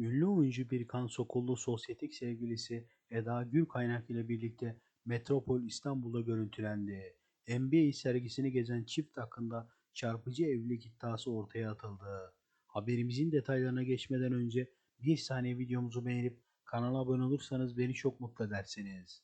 Ünlü oyuncu Birkan Sokullu sosyetik sevgilisi Eda Gürkaynak ile birlikte Metropol İstanbul'da görüntülendi. NBA sergisini gezen çift hakkında çarpıcı evlilik iddiası ortaya atıldı. Haberimizin detaylarına geçmeden önce bir saniye videomuzu beğenip kanala abone olursanız beni çok mutlu edersiniz.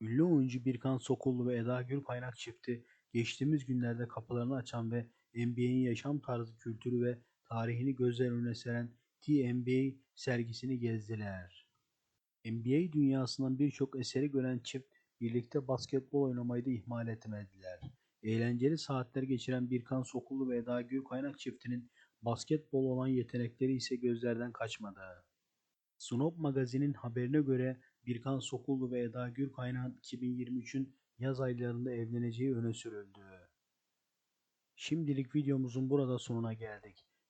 Ünlü oyuncu Birkan Sokullu ve Eda Gürkaynak çifti geçtiğimiz günlerde kapılarını açan ve NBA'in yaşam tarzı, kültürü ve tarihini gözler önüne seren TNBA sergisini gezdiler. NBA dünyasından birçok eseri gören çift birlikte basketbol oynamayı da ihmal etmediler. Eğlenceli saatler geçiren Birkan Sokullu ve Eda Gürkaynak çiftinin basketbol olan yetenekleri ise gözlerden kaçmadı. Snop magazinin haberine göre Birkan Sokullu ve Eda Gürkaynak'ın 2023'ün yaz aylarında evleneceği öne sürüldü. Şimdilik videomuzun burada sonuna geldik.